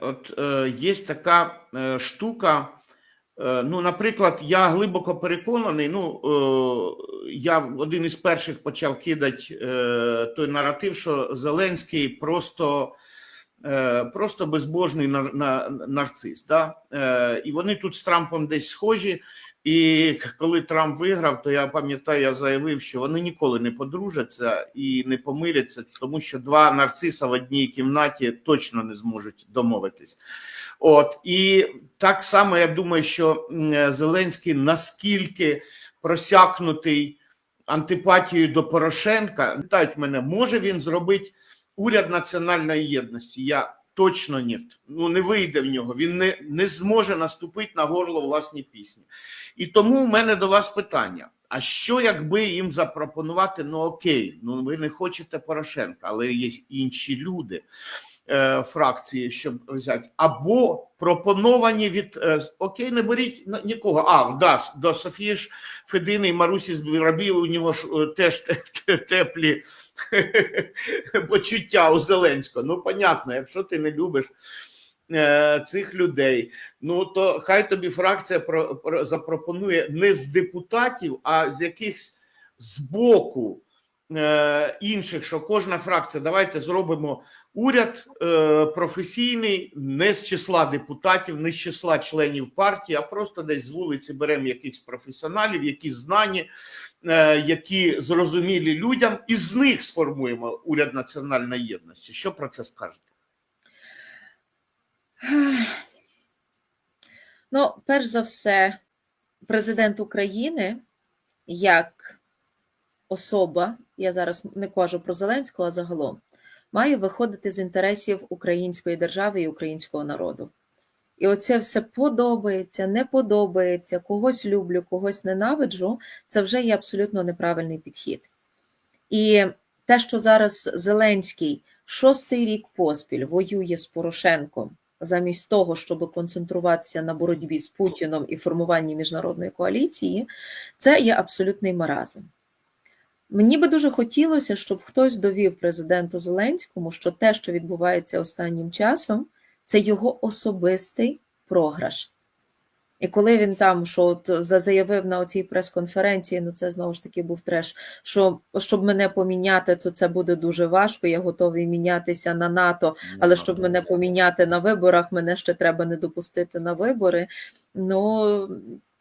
от е, є така е, штука. Е, ну, наприклад, я глибоко переконаний. Ну, е, я один із перших почав кидати е, той наратив, що Зеленський просто, е, просто безбожний нар, нар нарцис. Да? Е, і вони тут з Трампом десь схожі. І коли Трамп виграв, то я пам'ятаю, я заявив, що вони ніколи не подружаться і не помиряться, тому що два нарциса в одній кімнаті точно не зможуть домовитись. От і так само я думаю, що Зеленський наскільки просякнутий антипатією до Порошенка, питають мене, може він зробити уряд національної єдності? Я точно ні. Ну не вийде в нього. Він не, не зможе наступити на горло власні пісні. І тому в мене до вас питання: а що якби їм запропонувати? Ну окей, ну ви не хочете Порошенка, але є інші люди фракції, щоб взяти, або пропоновані від е, окей, не беріть нікого. А да, до Софії ж Федини і Марусі Збірабів у нього ж е, теж те- те- теплі почуття у Зеленського. Ну, понятно, якщо ти не любиш е, цих людей, ну то хай тобі фракція про, про, запропонує не з депутатів, а з якихось з боку е, інших, що кожна фракція, давайте зробимо уряд е, професійний, не з числа депутатів, не з числа членів партії, а просто десь з вулиці беремо якихось професіоналів, які знані, е, які зрозумілі людям, і з них сформуємо уряд національної єдності. Що про це скажете? Ну, перш за все, президент України як особа, я зараз не кажу про Зеленського, а загалом, має виходити з інтересів української держави і українського народу. І оце все подобається, не подобається, когось люблю, когось ненавиджу, це вже є абсолютно неправильний підхід. І те, що зараз Зеленський шостий рік поспіль воює з Порошенком, замість того, щоб концентруватися на боротьбі з Путіном і формуванні міжнародної коаліції, це є абсолютний маразм. Мені би дуже хотілося, щоб хтось довів президенту Зеленському, що те, що відбувається останнім часом, це його особистий програш. І коли він там що от заявив на оцій прес-конференції, ну це знову ж таки був треш, що щоб мене поміняти, то це буде дуже важко. Я готовий мінятися на НАТО, але щоб мене поміняти на виборах, мене ще треба не допустити на вибори. Ну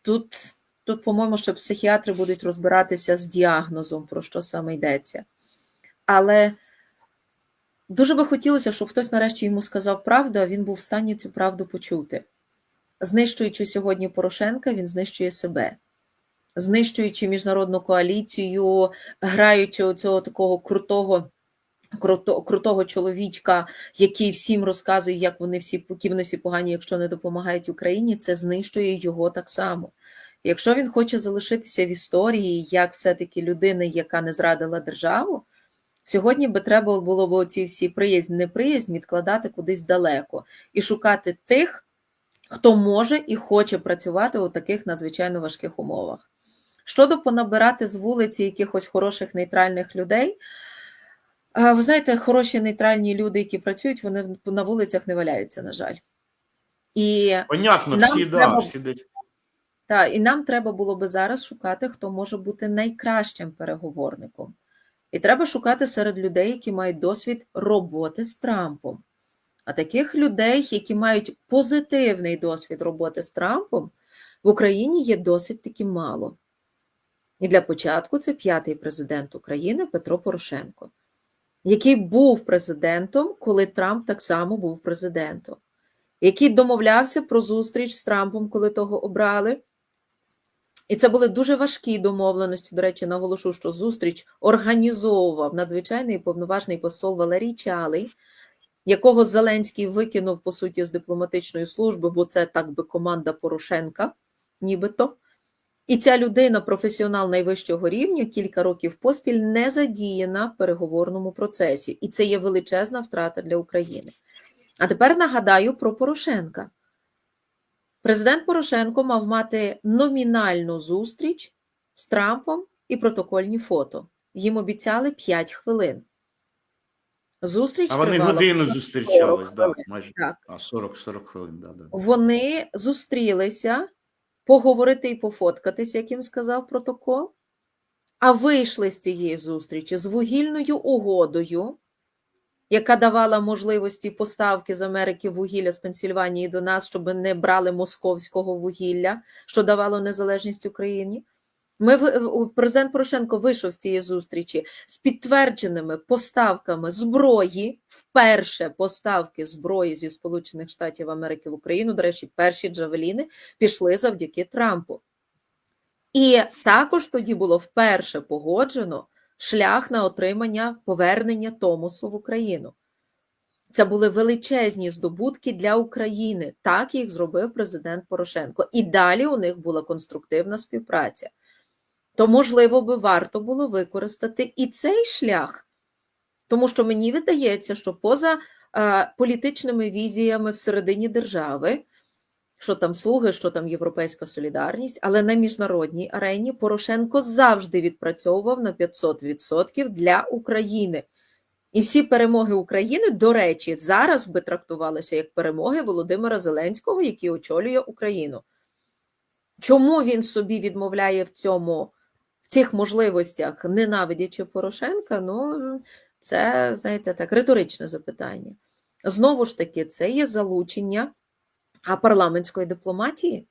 тут, тут по-моєму, що психіатри будуть розбиратися з діагнозом, про що саме йдеться. Але дуже би хотілося, щоб хтось нарешті йому сказав правду, а він був в стані цю правду почути. Знищуючи сьогодні Порошенка, він знищує себе. Знищуючи міжнародну коаліцію, граючи оцього такого крутого, круто, крутого чоловічка, який всім розказує, як вони всі, які вони всі погані, якщо не допомагають Україні, це знищує його так само. Якщо він хоче залишитися в історії як все-таки людина, яка не зрадила державу, сьогодні би треба було б оці всі приязнь, неприязнь відкладати кудись далеко і шукати тих, хто може і хоче працювати у таких надзвичайно важких умовах. Щодо понабирати з вулиці якихось хороших нейтральних людей, ви знаєте, хороші нейтральні люди, які працюють, вони на вулицях не валяються, на жаль. І Понятно, Нам всі, да, всі десь. Та, і нам треба було би зараз шукати, хто може бути найкращим переговорником. І треба шукати серед людей, які мають досвід роботи з Трампом. А таких людей, які мають позитивний досвід роботи з Трампом, в Україні є досить таки мало. І для початку це п'ятий президент України Петро Порошенко, який був президентом, коли Трамп так само був президентом, який домовлявся про зустріч з Трампом, коли того обрали. І це були дуже важкі домовленості. До речі, наголошу, що зустріч організовував надзвичайний повноважний посол Валерій Чалий, якого Зеленський викинув по суті з дипломатичної служби, бо це так би команда Порошенка, нібито. І ця людина, професіонал найвищого рівня, кілька років поспіль не задіяна в переговорному процесі, і це є величезна втрата для України. А тепер нагадаю про Порошенка. Президент Порошенко мав мати номінальну зустріч з Трампом і протокольні фото. Їм обіцяли 5 хвилин. Зустріч А вони тривала годину 40 зустрічались, да, майже. Так. А 40-40 хвилин, да, да. Вони зустрілися поговорити і пофоткатись, як їм сказав протокол, а вийшли з цієї зустрічі з вугільною угодою, яка давала можливості поставки з Америки вугілля з Пенсільванії до нас, щоб не брали московського вугілля, що давало незалежність Україні. Ми президент Порошенко вийшов з цієї зустрічі з підтвердженими поставками зброї, вперше поставки зброї зі Сполучених Штатів Америки в Україну. До речі, перші джавеліни пішли завдяки Трампу. І також тоді було вперше погоджено шлях на отримання повернення Томосу в Україну. Це були величезні здобутки для України. Так їх зробив президент Порошенко. І далі у них була конструктивна співпраця. То, можливо, би варто було використати і цей шлях, тому що мені видається, що поза е, політичними візіями всередині держави, що там слуги, що там європейська солідарність, але на міжнародній арені Порошенко завжди відпрацьовував на 500% для України. І всі перемоги України, до речі, зараз би трактувалися як перемоги Володимира Зеленського, який очолює Україну. Чому він собі відмовляє в цьому, в цих можливостях, ненавидячи Порошенка? Ну, це, знаєте, так, риторичне запитання. Знову ж таки, це є залучення а парламентської дипломатії.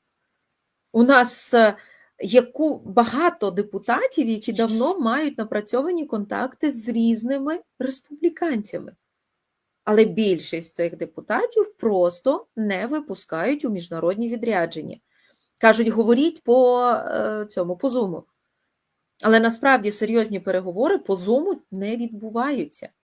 У нас е, є багато депутатів, які давно мають напрацьовані контакти з різними республіканцями. Але більшість цих депутатів просто не випускають у міжнародні відрядження. Кажуть, говоріть по е, цьому по зуму. Але насправді серйозні переговори по зуму не відбуваються.